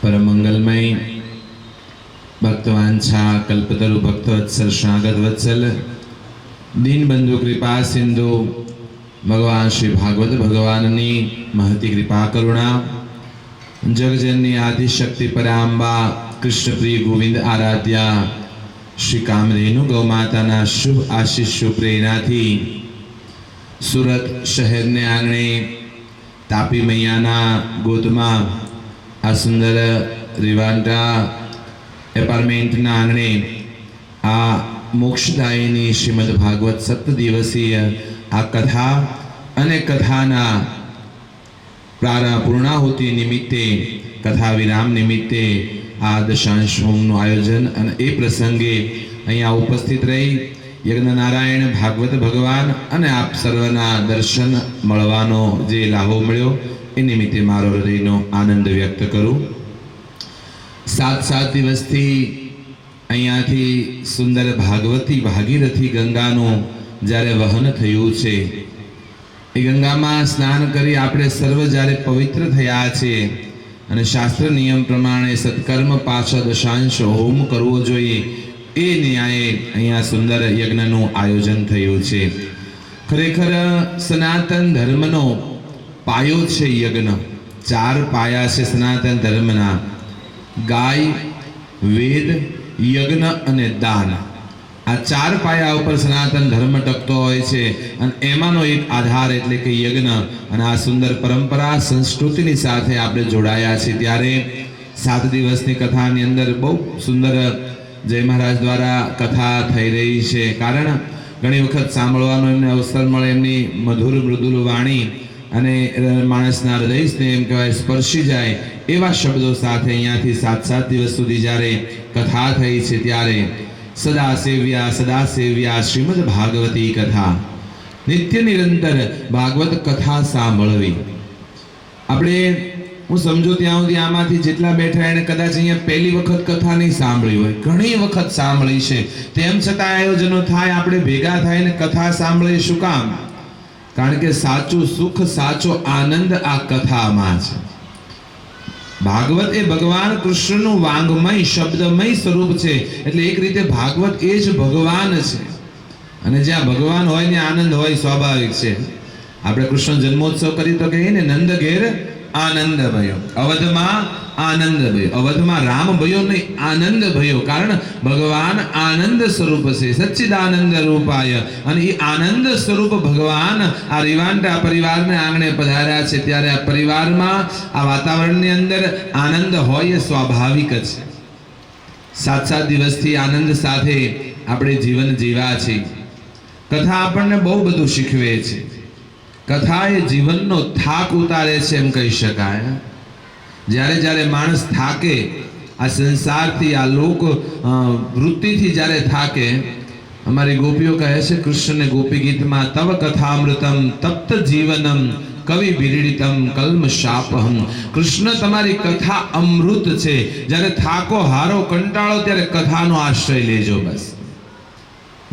પરમ મંગલમય ભક્તવાંછા કલ્પતરુ ભક્તવત્સલ શરણાગત વત્સલ દીનબંધુ કૃપા સિંધુ ભગવાન શ્રી ભાગવત ભગવાનની મહતી કૃપા કરુણા જગજનની આદિશક્તિ પરાંબા કૃષ્ણપ્રિય ગોવિંદ આરાધ્યા શ્રી કામધેનુ ગૌમાતાના શુભ આશીષ શુભ પ્રેરણાથી સુરત શહેરને આંગણે તાપી મૈયાના ગોદમાં આ સુંદર રિવાન્ટા એપાર્ટમેન્ટના આંગણે આ મોક્ષદાયીની શ્રીમદ ભાગવત સપ્ત દિવસીય આ કથા અને કથાના પ્રારા પૂર્ણાહુતિ નિમિત્તે કથા વિરામ નિમિત્તે આ દશાંશ હોમનું આયોજન અને એ પ્રસંગે અહીંયા ઉપસ્થિત રહી યજ્ઞનારાયણ, ભાગવત ભગવાન અને આપ સર્વના દર્શન મળવાનો જે લાહો મળ્યો, એ નિમિત્તે મારો હૃદયનો આનંદ વ્યક્ત કરું. સાત સાત દિવસથી અહીંયાથી સુંદર ભાગવતી ભાગીરથી ગંગાનું જ્યારે વહન થયું છે, એ ગંગામાં સ્નાન કરી આપણે સર્વ જ્યારે પવિત્ર થયા છીએ અને શાસ્ત્ર નિયમ પ્રમાણે સત્કર્મ પાછળ દશાંશ હોમ કરવો જોઈએ એ ન્યાયે અહીંયા સુંદર યજ્ઞનું આયોજન થયું છે. ખરેખર સનાતન ધર્મનો પાયો છે યજ્ઞ. ચાર પાયા છે સનાતન ધર્મના. ગાય, વેદ, યજ્ઞ અને દાન. આ ચાર પાયા ઉપર સનાતન ધર્મ ટકતો હોય છે અને એમાંનો એક આધાર એટલે કે યજ્ઞ. અને આ સુંદર પરંપરા સંસ્કૃતિની સાથે આપણે જોડાયા છીએ. ત્યારે સાત દિવસની કથાની અંદર બહુ સુંદર જય મહારાજ દ્વારા કથા થઈ રહી છે. કારણ ઘણી વખત સાંભળવાનો એમને અવસર મળે, એમની મધુર મૃદુલ વાણી અને માણસના હૃદયને એમ કહેવાય, સ્પર્શી જાય એવા શબ્દો સાથે અહીંયાથી સાત સાત દિવસ સુધી જ્યારે કથા થઈ છે ત્યારે સદા સેવ્યા સદા સેવ્યા શ્રીમદ ભાગવતી કથા. નિત્ય નિરંતર ભાગવત કથા સાંભળવી. આપણે હું સમજો ત્યાં સુધી આમાંથી જેટલા બેઠા એને કદાચ અહીંયા પહેલી વખત કથા નહીં સાંભળી હોય, ઘણી વખત સાંભળી છે. તેમ છતાં આયોજનો થાય, આપણે ભેગા થઈને કથા સાંભળીએ શું કામ? કારણ કે સાચું સુખ, સાચો આનંદ આ કથામાં છે. ભાગવત એ ભગવાન કૃષ્ણનું વાંગમય, શબ્દમય સ્વરૂપ છે. એટલે એક રીતે ભાગવત એ જ ભગવાન છે. અને જ્યાં ભગવાન હોય ને આનંદ હોય, સ્વાભાવિક છે. આપણે કૃષ્ણ જન્મોત્સવ કરી તો કહીએ ને નંદ ઘેર આનંદ ભયો અવધમાં આનંદ ભયો અવધમાં રામ ભયો નહીં આનંદ ભયો કારણ ભગવાન આનંદ સ્વરૂપ છે. સચ્ચિદાનંદ રૂપાય. અને એ આનંદ સ્વરૂપ ભગવાન આ રિવાન્ટા પરિવારને આંગણે પધાર્યા છે. ત્યારે આ પરિવારમાં, આ વાતાવરણની અંદર આનંદ હોય એ સ્વાભાવિક જ. છે સાત સાત દિવસથી આનંદ સાથે આપણે જીવન જીવા છીએ. કથા આપણને બહુ બધું શીખવે છે. કથા એ જીવનનો થાક ઉતારે છે એમ કહી શકાય. જ્યારે જ્યારે માણસ થાકે, આ સંસારથી, આ લોક વૃત્તિથી જ્યારે થાકે, અમારી ગોપીઓ કહે છે, કૃષ્ણને ગોપી ગીતમાં તવ કથામૃતમ, તપ્ત જીવનમ, કવિ વિરીડિતમ કલ્મ શાપહમ. કૃષ્ણ તમારી કથા અમૃત છે. જ્યારે થાકો, હારો, કંટાળો, ત્યારે કથાનો આશ્રય લેજો બસ.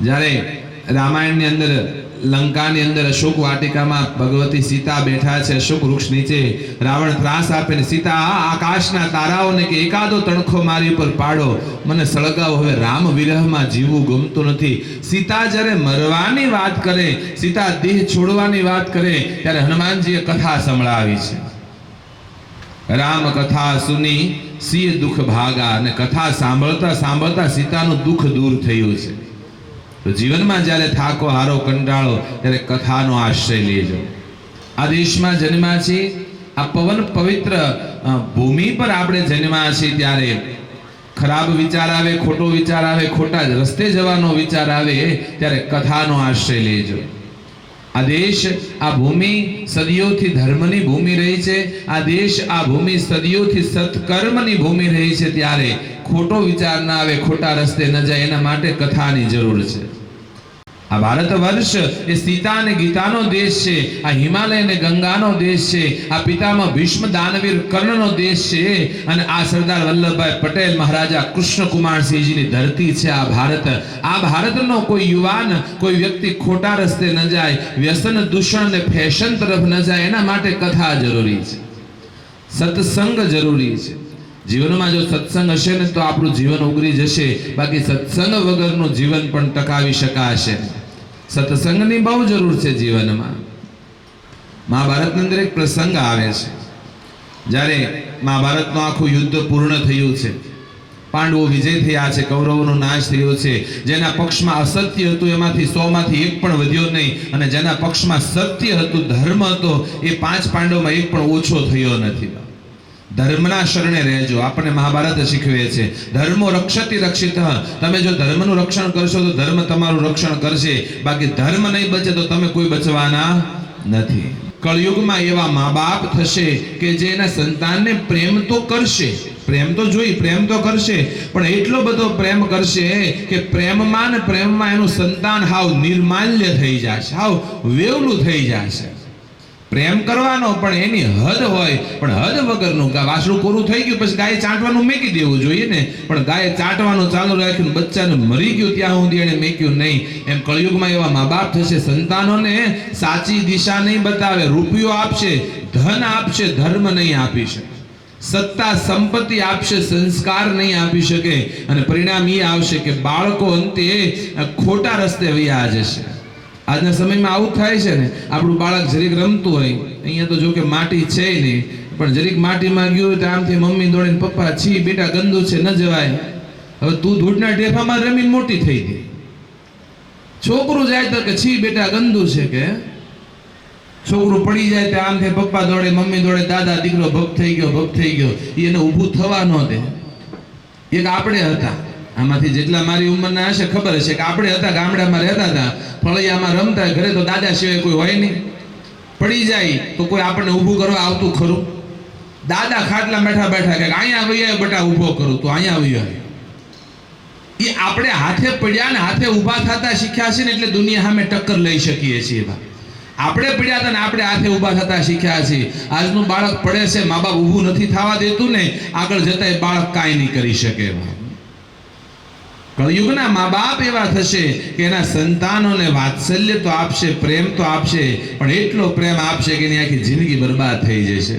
જ્યારે રામાયણની અંદર, લંકાની અંદર અશોક વાટિકામાં ભગવતી સીતા બેઠા છે, અશોક વૃક્ષ નીચે રાવણ ત્રાસ આપે ને સીતા આકાશના તારાઓને કે એકાદો તણખો મારી ઉપર પાડો. મને સળગાવો, હવે રામ વિરહમાં જીવવું ગમતું નથી. સીતા જ્યારે મરવાની વાત કરે, સીતા દેહ છોડવાની વાત કરે, ત્યારે હનુમાનજીએ કથા સંભળાવી છે. રામ કથા સુની સિંહ દુઃખ ભાગા અને કથા સાંભળતા સાંભળતા સીતાનું દુઃખ દૂર થયું છે. તો જીવનમાં જ્યારે થાકો, હારો, કંટાળો, ત્યારે કથાનો આશ્રય લેજો. આ દેશમાં જન્મા છીએ આ પવન પવિત્ર ભૂમિ પર આપણે જન્મા છીએ ત્યારે ખરાબ વિચાર આવે, ખોટો વિચાર આવે, ખોટા રસ્તે જવાનો વિચાર આવે, ત્યારે કથાનો આશ્રય લેજો. આ દેશ, આ ભૂમિ સદીઓથી ધર્મની ભૂમિ રહી છે, આ દેશ, આ ભૂમિ સદીઓથી સત્કર્મની ભૂમિ રહી છે, ત્યારે ખોટો વિચાર ના આવે, ખોટા રસ્તે ન જાય, એના માટે કથાની જરૂર છે. આ ભારત વર્ષ એ સીતા અને ગીતાનો દેશ છે, આ હિમાલય અને ગંગાનો દેશ છે, આ પિતામાં ભીષ્મ દાનવીર કર્ણનો દેશ છે, અને આ સરદાર વલ્લભભાઈ પટેલ મહારાજા કૃષ્ણકુમારસિંહજીની ધરતી છે આ ભારત. આ ભારતનો કોઈ યુવાન, કોઈ વ્યક્તિ ખોટા રસ્તે ન જાય, વ્યસન, દૂષણ અને ફેશન તરફ ન જાય, એના માટે કથા જરૂરી છે. સત્સંગ જરૂરી છે. જીવનમાં જો સત્સંગ હશે ને તો આપણું જીવન ઉગરી જશે. બાકી સત્સંગ વગરનું જીવન પણ ટકાવી શકાશે. સત્સંગની બહુ જરૂર છે જીવનમાં. મહાભારતની અંદર એક પ્રસંગ આવે છે. જ્યારે મહાભારતનું આખું યુદ્ધ પૂર્ણ થયું છે. પાંડવો વિજય થયા છે, કૌરવોનો નાશ થયો છે. જેના પક્ષમાં અસત્ય હતું એમાંથી સોમાંથી એક પણ વધ્યો નહીં. અને જેના પક્ષમાં સત્ય હતું, ધર્મ હતો, એ પાંચ પાંડવમાં એક પણ ઓછો થયો નથી. ધર્મના શરણે રહેજો. આપણને મહાભારત શીખવે છે ધર્મો રક્ષતી રક્ષિત. તમે જો ધર્મનું રક્ષણ કરશો તો ધર્મ તમારું રક્ષણ કરશે. બાકી ધર્મ નહીં બચે તો તમે કોઈ બચવાના નથી. કળયુગમાં એવા મા બાપ થશે કે જે એના સંતાનને પ્રેમ તો કરશે. પ્રેમ તો જોઈ, પ્રેમ તો કરશે. પણ એટલો બધો પ્રેમ કરશે કે પ્રેમમાં ને પ્રેમમાં એનું સંતાન હાવ નિર્માલ્ય થઈ જશે. હાવ વેવલું થઈ જશે. પ્રેમ કરવાનો પણ એની હદ હોય, પણ હદ વગરનું વાસણું કોરું થઈ ગયું, પછી ગાય ચાટવાનું મેકી દેવું જોઈએ ને. પણ ગાય ચાટવાનું ચાલુ રાખ્યું બચ્ચાને મરી ગયું ત્યાં સુધી એને મેક્યું નહીં. એમ કળિયુગમાં એવા મા બાપ થશે સંતાનોને સાચી દિશા નહીં બતાવે, રૂપિયો આપશે, ધન આપશે, ધર્મ નહીં આપી શકે. સત્તા, સંપત્તિ આપશે, સંસ્કાર નહીં આપી શકે. અને પરિણામ એ આવશે કે બાળકો અંતે ખોટા રસ્તે વયા જશે આજના સમયમાં આવું થાય છે ને, આપણું બાળક જરીક રમતું હોય, અહીંયા તો જો કે માટી છે નહીં, પણ જરીક માટીમાં ગયું તો આમથી મમ્મી દોડીને પપ્પા, છી બેટા, ગંદુ છે, ન જવાય. હવે તું ધૂળના ઢેફામાં રમીને મોટી થઈ ગઈ. છોકરું જાય તો કે, છી બેટા, ગંદુ છે કે? છોકરું પડી જાય તો આમ થાય પપ્પા દોડે, મમ્મી દોડે, દાદા, દીકરો ભગ થઈ ગયો ભગ થઈ ગયો. એને ઊભું થવા ન દે. એક આપણે હતા, આમાંથી જેટલા મારી ઉંમરના હશે, ખબર હશે કે આપણે હતા ગામડામાં રહેતા હતા ફળિયામાં રમતા ઘરે તો દાદા સિવાય કોઈ હોય નહીં. પડી જાય તો કોઈ આપણને ઊભું કરવા આવતું ખરું. દાદા ખાટલા બેઠા બેઠા કે અહીંયા આવી આવ્યો, બટા, ઊભો કરું. તો અહીંયા આવી આવ્યો. એ આપણે હાથે પડ્યા ને હાથે ઊભા થતા શીખ્યા છે ને એટલે દુનિયા સામે ટક્કર લઈ શકીએ છીએ બા આપણે પડ્યા હતા ને આપણે હાથે ઊભા થતા શીખ્યા છીએ. આજનું બાળક પડે છે, મા બાપ ઊભું નથી થવા દેતું ને, આગળ જતા એ બાળક કાંઈ નહીં કરી શકે બા કળયુગના મા બાપ એવા થશે કે એના સંતાનોને વાત્સલ્ય તો આપશે, પ્રેમ તો આપશે, પણ એટલો પ્રેમ આપશે કે એની આખી જિંદગી બરબાદ થઈ જશે.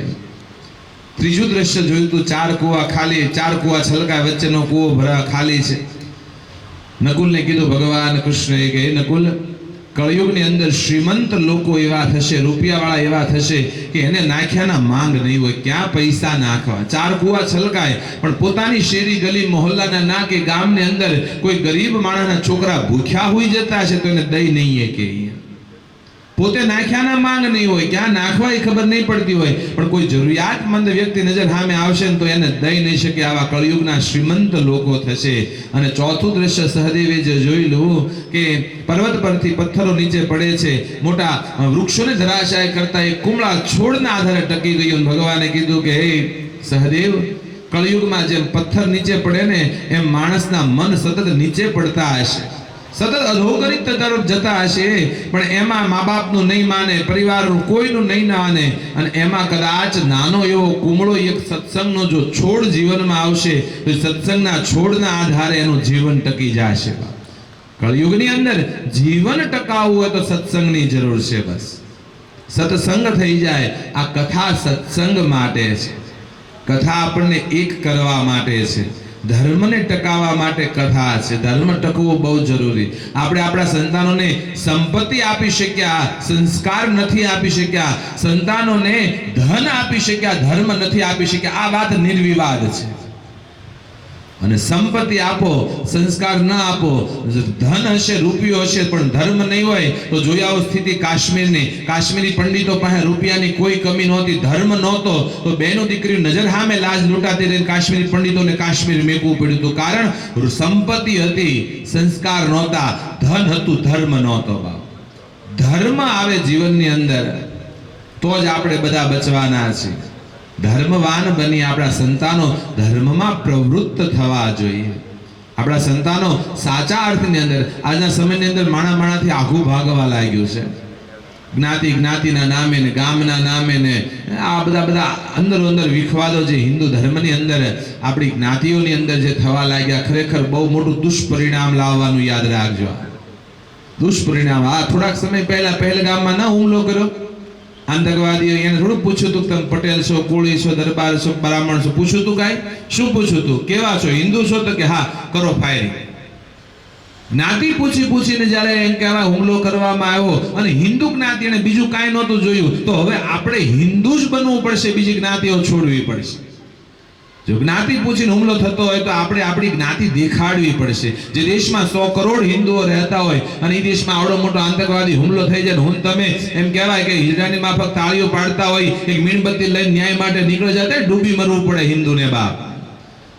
ત્રીજું દ્રશ્ય જોયું તો, ચાર કુવા ખાલી, ચાર કુવા છલકા વચ્ચેનો કુવો ભરા ખાલી છે. નકુલને કીધું, ભગવાન કૃષ્ણએ કે, "હે નકુલ કળયુગની અંદર શ્રીમંત લોકો એવા થશે, રૂપિયાવાળા એવા થશે કે એને નાખ્યાના માંગ નહીં હોય. ક્યાં પૈસા નાખવા? ચાર કુવા છલકાય, પણ પોતાની શેરી ગલી મોહલ્લાના ના કે ગામની અંદર કોઈ ગરીબ માણસના છોકરા ભૂખ્યા હોઈ જતા છે તો એને દઈ નહીં કે પોતે નાખ્યાના માંગ નહીં હોય ક્યાં નાખવા એ ખબર નહીં પડતી હોય. પણ કોઈ જરૂરિયાતમંદ વ્યક્તિ નજર સામે આવશે ને તો એને દઈ નહીં શકે આવા કળયુગના શ્રીમંત લોકો થશે. અને ચોથું દ્રશ્ય સહદેવે જે જોઈ લઉં કે પર્વત પરથી પથ્થરો નીચે પડે છે. મોટા વૃક્ષોને ધરાશાય કરતા એ કુમળા છોડના આધારે ટકી ગયું ભગવાને કીધું કે, હે સહદેવ, કળયુગમાં જેમ પથ્થર નીચે પડે ને, એમ માણસના મન સતત નીચે પડતા હશે. સતત અધોગરિત તરફ જતા હશે, પણ એમાં મા બાપનું નહીં માને, પરિવારનું કોઈનું નહીં માને, અને એમાં કદાચ નાનો એવો કુમળો એક સત્સંગનો જો છોડ જીવનમાં આવશે, તો સત્સંગના છોડના આધારે એનું જીવન ટકી જશે. કળયુગની અંદર જીવન ટકાવવું હોય તો સત્સંગની જરૂર છે બસ. સત્સંગ થઈ જાય, આ કથા સત્સંગ માટે છે. કથા આપણને એક કરવા માટે છે. ધર્મને ટકાવવા માટે કથા છે. ધર્મ ટકવો બહુ જરૂરી. આપણે આપણા સંતાનોને સંપત્તિ આપી શક્યા, સંસ્કાર નથી આપી શક્યા, સંતાનોને ધન આપી શક્યા, ધર્મ નથી આપી શક્યા. આ વાત નિર્વિવાદ છે. અને સંપત્તિ આપો, સંસ્કાર ન આપો. ધન હશે, રૂપિયો હશે, પણ ધર્મ નહીં હોય તો જોયા આવો સ્થિતિ કાશ્મીરની. કાશ્મીરી પંડિતો પાસે રૂપિયાની કોઈ કમી નહોતી, ધર્મ નહોતો, તો બેનો દીકરીઓ નજર સામે લાજ લૂંટાતી રહીને કાશ્મીરી પંડિતોને કાશ્મીર મેકવું પડ્યું હતું. કારણ સંપત્તિ હતી, સંસ્કાર નહોતા, ધન હતું, ધર્મ નહોતો બાપ. ધર્મ આવે જીવનની અંદર, તો જ આપણે બધા બચવાના છીએ. ધર્મવાન બની આપણા સંતાનો ધર્મમાં પ્રવૃત્ત થવા જોઈએ. આપણા સંતાનો સાચા અર્થની અંદર, આજના સમયની અંદર માણા માણાથી આઘું ભાગવા લાગ્યું છે. જ્ઞાતિ જ્ઞાતિના નામે ને, ગામના નામે ને, આ બધા બધા અંદરો અંદર વિખવાદો જે હિન્દુ ધર્મની અંદર, આપણી જ્ઞાતિઓની અંદર જે થવા લાગ્યા, ખરેખર બહુ મોટું દુષ્પરિણામ લાવવાનું યાદ રાખજો. દુષ્પરિણામ, આ થોડાક સમય પહેલા પહેલગામમાં ના હુમલો કર્યો? આતંકવાદીઓ એને થોડું પૂછ્યું તું તમે પટેલ છો, કોળી છો, દરબાર છો, બ્રાહ્મણ છો, પૂછ્યું તું કાંઈ? શું પૂછ્યું તું? કેવા છો? હિન્દુ છો તો કે હા, કરો ફાયરિંગ. જ્ઞાતિ પૂછી પૂછીને જ્યારે એમ કહેવાય હુમલો કરવામાં આવ્યો અને હિન્દુ જ્ઞાતિ એને બીજું કાંઈ નહોતું જોયું, તો હવે આપણે હિન્દુ જ બનવું પડશે, બીજી જ્ઞાતિઓ છોડવી પડશે. જો જ્ઞાતિ પૂછીને હુમલો થતો હોય તો આપણે આપણી જ્ઞાતિ દેખાડવી પડશે. જે દેશમાં સો કરોડ હિન્દુઓ રહેતા હોય અને એ દેશમાં આવડો મોટો આતંકવાદી હુમલો થઈ જાય હું તમે એમ કહેવાય કે હિજરાની માફક તાળીઓ પાડતા હોય, એક મીણબત્તી લઈને ન્યાય માટે નીકળી જતા ડૂબી મરવું પડે હિન્દુને બાપ.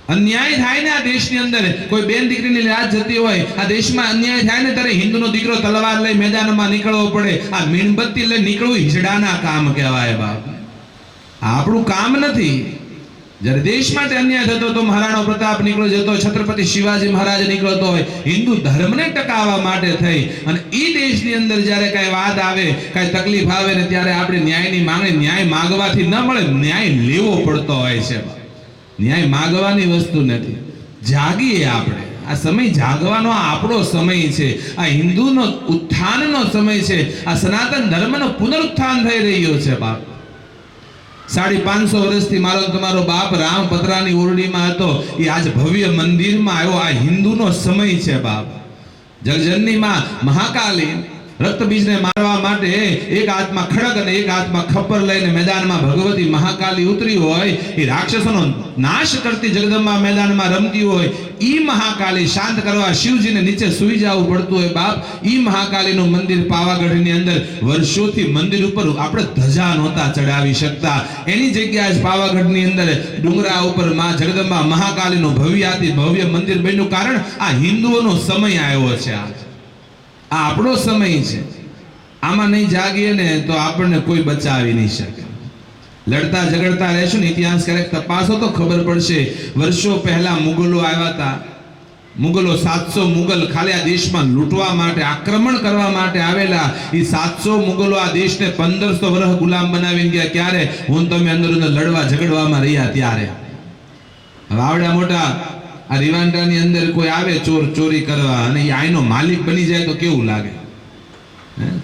અન્યાય થાય ને આ દેશની અંદર. કોઈ બેન દીકરીની લાજ જતી હોય, આ દેશમાં અન્યાય થાય ને ત્યારે હિન્દુનો દીકરો તલવાર લઈ મેદાનમાં નીકળવો પડે. આ મીણબત્તી લઈ નીકળવું હિજડાના કામ કહેવાય બાપ. આપણું કામ નથી. જ્યારે દેશ માટે અન્યાય થતો તો મહારાણો પ્રતાપ નીકળો જતો છત્રપતિ શિવાજી મહારાજ નીકળતો હોય, હિન્દુ ધર્મને ટકાવવા માટે થઈ. અને એ દેશની અંદર જ્યારે કાંઈ વાત આવે, કાંઈ તકલીફ આવે ને ત્યારે આપણે ન્યાયની માંગણી, ન્યાય માગવાથી ન મળે, ન્યાય લેવો પડતો હોય છે ન્યાય માગવાની વસ્તુ નથી. જાગીએ આપણે. આ સમય જાગવાનો આપણો સમય છે. આ હિન્દુનો ઉત્થાનનો સમય છે. આ સનાતન ધર્મનો પુનરુત્થાન થઈ રહ્યો છે બાપ. સાડી પાંચસો વર્ષથી મારો તમારો બાપ રામ પતરાની ઓરડીમાં હતો. એ આજ ભવ્ય મંદિરમાં આવ્યો. આ હિન્દુનો સમય છે બાપ. જગજનનીમાં મહાકાલી રક્તબીજને મારવા માટે એક હાથમાં ખડક અને એક હાથમાં ખપ્પર લઈને મેદાનમાં ભગવતી મહાકાલી ઉતરી હોય, એ રાક્ષસોનો નાશ કરતી જગદંબા મેદાનમાં રમતી હોય, ઈ મહાકાલી શાંત કરવા શિવજીને નીચે સુઈ જવું પડતું હોય બાપ, ઈ મહાકાલીનું મંદિર પાવાગઢની અંદર વર્ષોથી મંદિર ઉપર આપણે ધજા નહોતા ચડાવી શકતા. એની જગ્યાએ જ પાવાગઢની અંદર ડુંગરા ઉપરમાં જગદંબા મહાકાલીનું ભવ્યાતિ ભવ્ય મંદિર બન્યું. કારણ આ હિન્દુઓનો સમય આવ્યો છે આજ. આ આપણો સમય છે. આમાં નહીં જાગીએ ને તો આપણને કોઈ બચાવી નહીં શકે. લડતા ઝઘડતા રહેશું ને ઇતિહાસ ક્યારેક તપાસો તો ખબર પડશે. વર્ષો પહેલા મુગલો આવ્યા હતા. મુગલો સાતસો મુગલ ખાલી આ દેશમાં લૂંટવા માટે, આક્રમણ કરવા માટે આવેલા. એ સાતસો મુગલો આ દેશને પંદરસો વર્ષ ગુલામ બનાવીને ગયા. ક્યારે? હું તમે અંદર લડવા ઝઘડવામાં રહ્યા ત્યારે. હવે આવડા મોટા આ રીવાંડાની અંદર કોઈ આવે ચોર, ચોરી કરવા અને એ આઈનો માલિક બની જાય તો કેવું લાગે?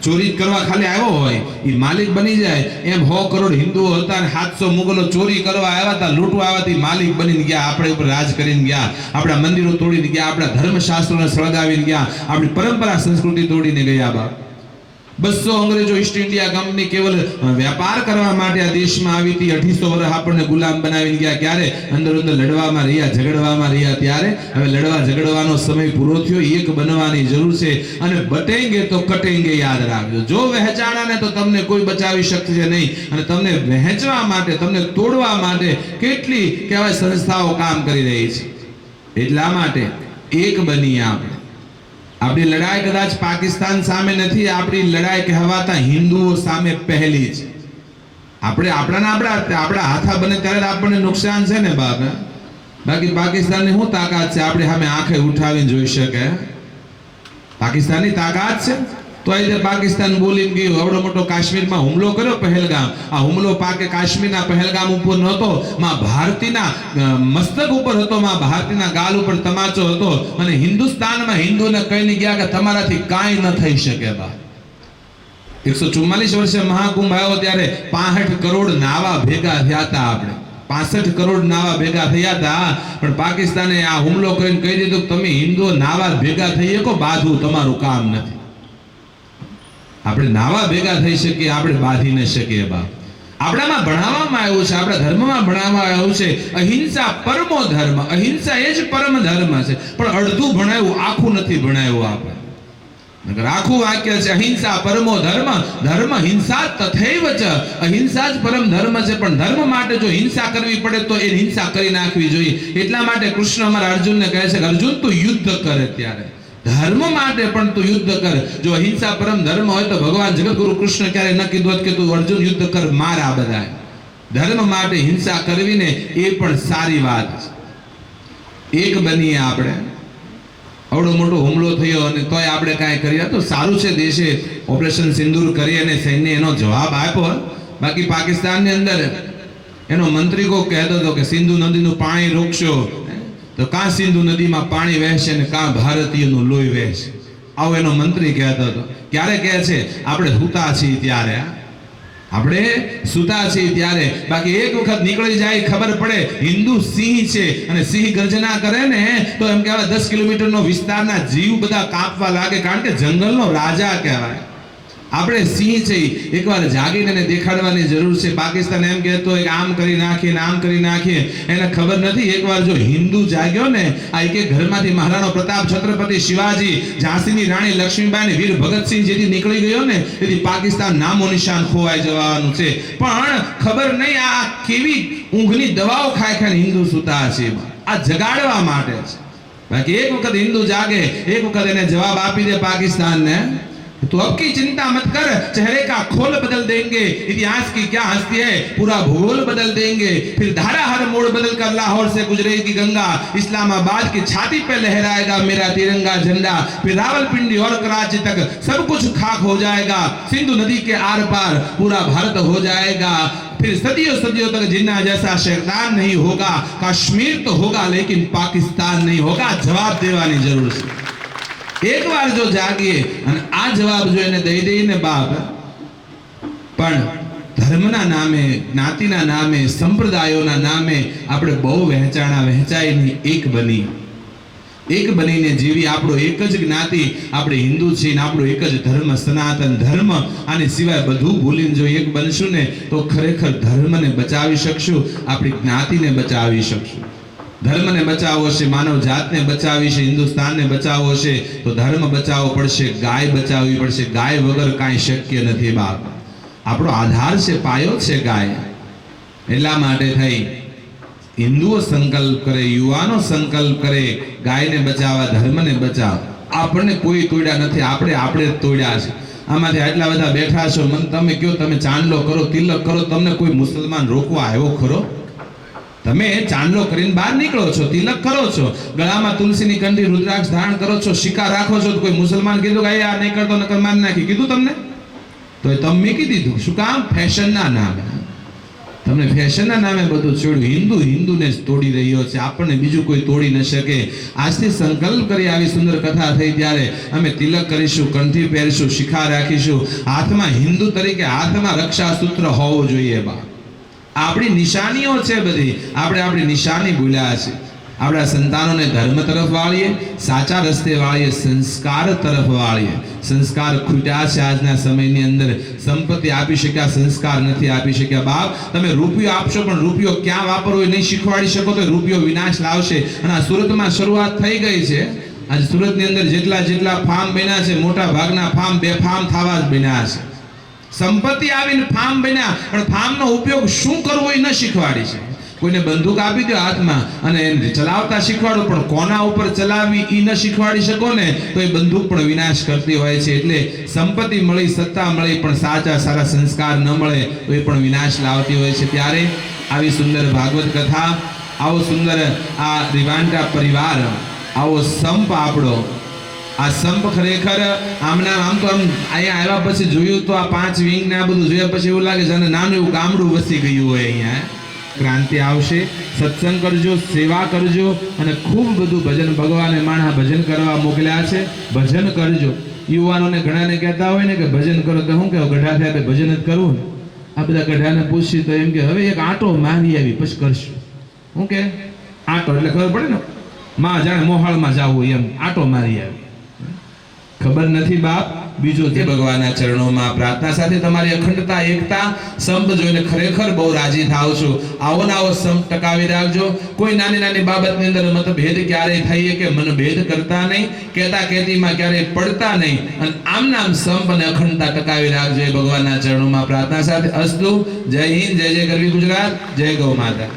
ચોરી કરવા ખાલી આવ્યો હોય એ માલિક બની જાય. એમ સો કરોડ હિન્દુઓ હતા અને સાતસો મુગલો ચોરી કરવા આવ્યા હતા, લૂંટવા આવ્યા માલિક બનીને ગયા, આપણે ઉપર રાજ કરીને ગયા, આપણા મંદિરો તોડીને ગયા, આપણા ધર્મશાસ્ત્રોને સળગાવીને ગયા, આપણી પરંપરા સંસ્કૃતિ તોડીને ગયા બાપ. બસો અંગ્રેજો ઈસ્ટ ઇન્ડિયા કંપની કેવલ વેપાર કરવા માટે આ દેશમાં આવી હતી. અઢીસો વર્ષ આપણને ગુલામ બનાવી ગયા ક્યારે? અંદર અંદર લડવામાં રહ્યા, ઝઘડવામાં રહ્યા ત્યારે. હવે લડવા ઝઘડવાનો સમય પૂરો થયો. એક બનવાની જરૂર છે. અને બટેંગે તો કટેંગે યાદ રાખજો. જો વહેંચાણાને તો તમને કોઈ બચાવી શકશે નહીં. અને તમને વહેંચવા માટે, તમને તોડવા માટે કેટલી કહેવાય સંસ્થાઓ કામ કરી રહી છે. એટલા માટે એક બની આપણે આપણી લડાઈ કદાચ પાકિસ્તાન સામે નથી, આપણી લડાઈ કહેવાતા હિન્દુઓ સામે પહેલી છે આપણે આપણાને આપણા આપણા હાથા બને ત્યારે આપણને નુકસાન છે ને બાપ બાકી પાકિસ્તાનની શું તાકાત છે? આપણે સામે આંખે ઉઠાવીને જોઈ શકે. પાકિસ્તાનની તાકાત છે? તો આજે પાકિસ્તાન બોલીને ગયું. આવડો મોટો કાશ્મીરમાં હુમલો કર્યો પહેલગામ. આ હુમલો પાકે કાશ્મીરના પહેલગામ ઉપર નહોતો, માં ભારતીના મસ્તક ઉપર હતો, માં ભારતીના ગાલ ઉપર તમાચો હતો અને હિન્દુસ્તાનમાં હિન્દુને કહીને ગયા કે તમારાથી કાંઈ ન થઈ શકે બા. એકસો ચુમ્માલીસ વર્ષે મહાકુંભ આવ્યો ત્યારે પાસઠ કરોડ નાવા ભેગા થયા હતા આપણે. પાસઠ કરોડ નાવા ભેગા થયા હતા. પણ પાકિસ્તાને આ હુમલો કરીને કહી દીધું તમે હિન્દુઓ નાવા ભેગા થઈ શકો બાજુ તમારું કામ નથી. આપણે નાવા ભેગા થઈ શકીએ, આપણે બાંધી ન શકીએ બા. આપણામાં ભણાવવામાં આવ્યું છે, આપણા ધર્મમાં ભણાવવામાં આવ્યું છે. અહિંસા પરમો ધર્મ, અહિંસા એ જ પરમ ધર્મ છે. પણ અડધું ભણાયું, આખું નથી ભણાયું આપણે. આખું વાક્ય છે, અહિંસા પરમો ધર્મ ધર્મ હિંસા તથૈવ ચ. અહિંસા જ પરમ ધર્મ છે, પણ ધર્મ માટે જો હિંસા કરવી પડે તો એ હિંસા કરી નાખવી જોઈએ. એટલા માટે કૃષ્ણ અમારા અર્જુનને કહે છે કે અર્જુન, તું યુદ્ધ કરે ત્યારે. ધર્મ માટે પણ તું યુદ્ધ કર. જો અહિંસા પરમ ધર્મ હોય તો ભગવાન જગતગુરુ કૃષ્ણ ક્યારે ન કીધું કે તું અર્જુન યુદ્ધ કર, માર આ બધા ધર્મ માટે હિંસા કરવી ને એ પણ સારી વાત છે. એક બનીએ આપણે. આવડો મોટો હુમલો થયો અને તોય આપણે કાંઈ કર્યા તો સારું છે દેશે ઓપરેશન સિંદૂર કરી અને સૈન્ય એનો જવાબ આપ્યો. બાકી પાકિસ્તાનની અંદર એનો મંત્રી કો કહેતો હતો કે સિંધુ નદીનું પાણી રોકશો. તો કાં સિંધુ નદીમાં પાણી વહેશે ને કાં ભારતીયનું લોહી વહેશે? આવો એનો મંત્રી કહેતો હતો. ક્યારે કહે છે? આપણે હુતા છીએ ત્યારે આપણે સુતા છીએ ત્યારે. બાકી એક વખત નીકળી જાય, ખબર પડે, હિન્દુ સિંહ છે અને સિંહ ગર્જના કરે ને, તો એમ કહેવાય દસ કિલોમીટરનો વિસ્તારના જીવ બધા કાપવા લાગે. કારણ કે જંગલનો રાજા કહેવાય. આપણે સિંહ છે, એકવાર જાગીને એને દેખાડવાની જરૂર છે. પાકિસ્તાન એમ કહેતો એક આમ કરી નાખીએ આમ કરી નાખીએ. એને ખબર નથી, એકવાર જો હિન્દુ જાગ્યો ને, આ એક ઘરમાંથી મહારાણો પ્રતાપ છત્રપતિ શિવાજી, ઝાંસીની રાણી લક્ષ્મીબાઈ વીર ભગતસિંહ જેથી નીકળી ગયો ને, તેથી પાકિસ્તાન નામો નિશાન ખોવાઈ જવાનું છે. પણ ખબર નહીં આ કેવી ઊંઘની દવાઓ ખાય ખાઈને હિન્દુ સુતા છે. આ જગાડવા માટે છે. બાકી એક વખત હિન્દુ જાગે, એક વખત એને જવાબ આપી દે પાકિસ્તાનને. तो अब की चिंता मत कर, चेहरे का खोल बदल देंगे। इतिहास की क्या हस्ती है, पूरा भूगोल बदल देंगे। फिर धारा हर मोड़ बदल कर लाहौर से गुजरेगी गंगा। इस्लामाबाद की छाती पे लहराएगा मेरा तिरंगा झंडा। फिर रावलपिंडी और कराची तक सब कुछ खाक हो जाएगा। सिंधु नदी के आर पार पूरा भारत हो जाएगा। फिर सदियों सदियों तक जिन्ना जैसा शैतान नहीं होगा, कश्मीर तो होगा, लेकिन पाकिस्तान नहीं होगा। जवाब देवानी ज़रूर એકવાર જો જાગીએ અને આ જવાબ જો એને દઈ દઈએ ને બાપ, પણ ધર્મના નામે, જ્ઞાતિના નામે, સંપ્રદાયોના નામે આપણે બહુ વહેંચાણા વહેંચાઈને એક બની. એક બનીને જીવી આપણો એક જ જ્ઞાતિ, આપણે હિન્દુ છીએ ને આપણો એક જ ધર્મ, સનાતન ધર્મ, આને સિવાય બધું ભૂલીને જો એક બનશું ને, તો ખરેખર ધર્મને બચાવી શકશું, આપણી જ્ઞાતિને બચાવી શકશું. ધર્મને બચાવવો છે, માનવ જાતને બચાવી છે, હિન્દુસ્તાનને બચાવવો છે, તો ધર્મ બચાવવો પડશે, ગાય બચાવવી પડશે. ગાય વગર કાંઈ શક્ય નથી બાપ. આપણો આધાર છે, પાયો છે ગાય. એટલા માટે થઈ હિન્દુઓ સંકલ્પ કરે, યુવાનો સંકલ્પ કરે, ગાયને બચાવવા, ધર્મને બચાવ. આપણને કોઈ તોડ્યા નથી, આપણે આપણે જ તોડ્યા છે. આમાંથી આટલા બધા બેઠા છો, મને તમે કયો, તમે ચાંદલો કરો, તિલક કરો, તમને કોઈ મુસલમાન રોકવા આવ્યો ખરો? તમે ચાંદલો કરીને બહાર નીકળો છો, તિલક કરો છો, ગળામાં તુલસીની કંઠી રુદ્રાક્ષ ધારણ કરો છો, શિકાર રાખો છો, તો કોઈ મુસલમાન કીધું કે આ નહીં કરતો, નકર માર નાખી. કીધું તમને? તો એ તમે કી દીધું? શું કામ? ફેશનના નામે. તમને ફેશનના નામે બધું છોડ્યું. હિન્દુ, હિન્દુને જ તોડી રહ્યો છે. આપણને બીજું કોઈ તોડી ન શકે. આજથી સંકલ્પ કરી આવી સુંદર કથા થઈ ત્યારે અમે તિલક કરીશું, કંઠી પહેરીશું, શિખા રાખીશું. હાથમાં હિન્દુ તરીકે હાથમાં રક્ષા સૂત્ર હોવું જોઈએ બા આપણી નિશાનીઓ છે બધી. આપણે આપણી નિશાની ભૂલ્યા છે. આપણા સંતાનોને ધર્મ તરફ વાળીએ, સાચા રસ્તે વાળીએ, સંસ્કાર તરફ વાળીએ. સંસ્કાર ખૂટ્યા છે આજના સમયની અંદર. સંપત્તિ આપી શક્યા, સંસ્કાર નથી આપી શક્યા. બાપ, તમે રૂપિયો આપશો પણ રૂપિયો ક્યાં વાપરવો એ નહીં શીખવાડી શકો તો રૂપિયો વિનાશ લાવશે. અને આ સુરતમાં શરૂઆત થઈ ગઈ છે. આજે સુરતની અંદર જેટલા જેટલા ફાર્મ બન્યા છે, મોટા ભાગના ફાર્મ બે ફાર્મ થવા જ બન્યા છે. સંપત્તિ આવીને ફાર્મ બન્યા. પણ ફાર્મનો ઉપયોગ શું કરવો એ ન શીખવાડી છે. કોઈને બંદૂક આપી દો હાથમાં અને એને ચલાવતા શીખવાડો, પણ કોના ઉપર ચલાવવી એ ન શીખવાડી શકો ને, તો એ બંદૂક પણ વિનાશ કરતી હોય છે. એટલે સંપત્તિ મળી, સત્તા મળી, પણ સાચા સારા સંસ્કાર ન મળે, તો એ પણ વિનાશ લાવતી હોય છે. ત્યારે આવી સુંદર ભાગવત કથા, આવો સુંદર આ રિવાંટા પરિવાર, આવો સંપ આપણો આ સંપ ખરેખર આમના આમ તો આમ અહીંયા આવ્યા પછી જોયું તો આ પાંચ વિંગ ને આ બધું જોયા પછી એવું લાગે છે અને નાનું એવું ગામડું વસી ગયું હોય અહીંયા. ક્રાંતિ આવશે. સત્સંગ કરજો, સેવા કરજો અને ખૂબ બધું ભજન ભગવાને માણસ ભજન કરવા મોકલ્યા છે. ભજન કરજો. યુવાનોને ઘણાને કહેતા હોય ને કે ભજન કરો તો શું કે ગઢા થયા તો ભજન જ કરવું ને. આ બધા ગઢાને પૂછ્યું તો એમ કે, હવે એક આંટો મારી આવી, પછી કરશું. શું કે, આંટો એટલે ખબર પડે ને? માં જાણે મોહાળમાં જવું એમ, આંટો મારી આવી. ખબર નથી બાપ. બીજો તે ભગવાનના ચરણોમાં પ્રાર્થના સાથે તમારી અખંડતા, એકતા, સંપ જોઈને ખરેખર બહુ રાજી થાવ છું. આવો ને આવો સંપ ટકાવી રાખજો. કોઈ નાની નાની બાબતની અંદર મતભેદ ક્યારેય થઈએ કે મનભેદ કરતા નહીં. કહેતા કહેતીમાં ક્યારેય પડતા નહીં. અને આમ નામ સંપ અને અખંડતા ટકાવી રાખજો એ ભગવાનના ચરણોમાં પ્રાર્થના સાથે. અસ્તુ. જય હિન્દ, જય જય ગરવી ગુજરાત, જય ગૌ માતા.